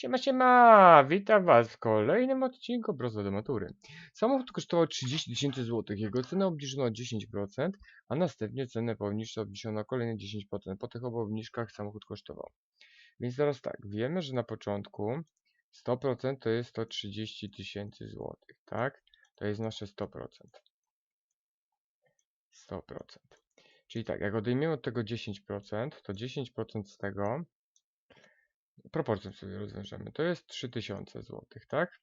Siema, siema! Witam was w kolejnym odcinku Prosto do Matury. Samochód kosztował 30 tysięcy złotych, jego cenę obniżono o 10%, a następnie cenę powniższoną obniżono o kolejne 10%. Po tych obu obniżkach samochód kosztował. Więc teraz tak, wiemy, że na początku 100% to jest 130 tysięcy złotych, tak? To jest nasze 100%. 100%. Czyli tak, jak odejmiemy od tego 10%, to 10% z tego proporcją sobie rozwiążemy. To jest 3000 zł, tak?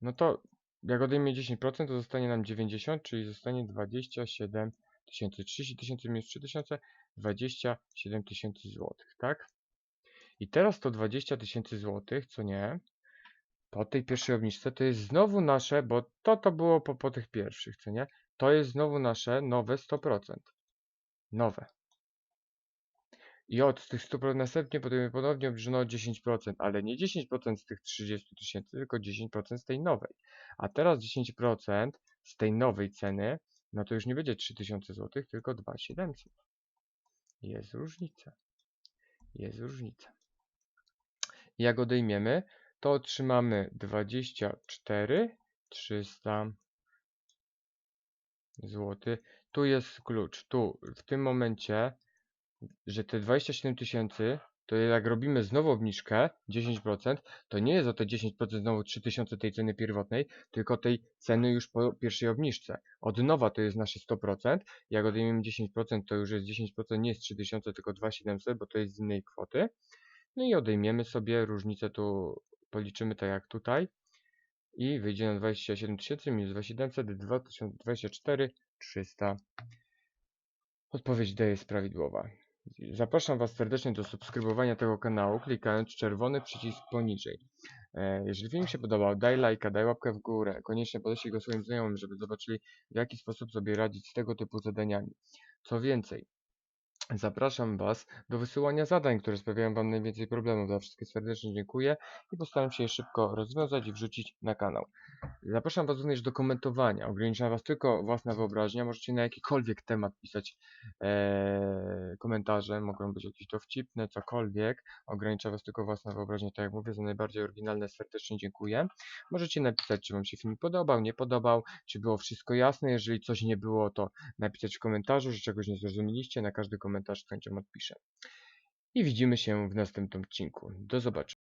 No to jak odejmie 10%, to zostanie nam 90, czyli zostanie 27 tysięcy. 30 tysięcy minus 3000, 27 tysięcy złotych, tak? I teraz to 20 tysięcy złotych, co nie? Po tej pierwszej obniżce to jest znowu nasze, bo to to było po, po tych pierwszych, co nie? To jest znowu nasze nowe 100%. Nowe. I od tych 100% następnie ponownie obniżono o 10%, ale nie 10% z tych 30 tysięcy, tylko 10% z tej nowej. A teraz 10% z tej nowej ceny, no to już nie będzie 3000 zł, tylko 2700. Jest różnica. Jest różnica. Jak odejmiemy, to otrzymamy 24 300 zł. Tu jest klucz. Tu, w tym momencie że te 27 tysięcy, to jak robimy znowu obniżkę 10%, to nie jest o te 10% znowu 3000 tej ceny pierwotnej, tylko tej ceny już po pierwszej obniżce. Od nowa to jest nasze 100%, jak odejmiemy 10%, to już jest 10%, nie jest 3000, tylko 2700, bo to jest z innej kwoty. No i odejmiemy sobie różnicę tu, policzymy tak jak tutaj i wyjdzie nam 27 tysięcy minus 2700, 2024 300. Odpowiedź D jest prawidłowa. Zapraszam Was serdecznie do subskrybowania tego kanału, klikając czerwony przycisk poniżej. E, jeżeli film się podobał, daj lajka, daj łapkę w górę. Koniecznie podeślij go swoim znajomym, żeby zobaczyli w jaki sposób sobie radzić z tego typu zadaniami. Co więcej, Zapraszam Was do wysyłania zadań, które sprawiają Wam najwięcej problemów. Za wszystkie serdecznie dziękuję i postaram się je szybko rozwiązać i wrzucić na kanał. Zapraszam Was również do komentowania. Ograniczam Was tylko własna wyobraźnia. Możecie na jakikolwiek temat pisać ee, komentarze. Mogą być jakieś dowcipne, cokolwiek. Ograniczam Was tylko własna wyobraźnia. Tak jak mówię, za najbardziej oryginalne serdecznie dziękuję. Możecie napisać, czy Wam się film podobał, nie podobał, czy było wszystko jasne. Jeżeli coś nie było, to napisać w komentarzu, że czegoś nie zrozumieliście. Na każdy komentarz z chęcią odpiszę. I widzimy się w następnym odcinku. Do zobaczenia.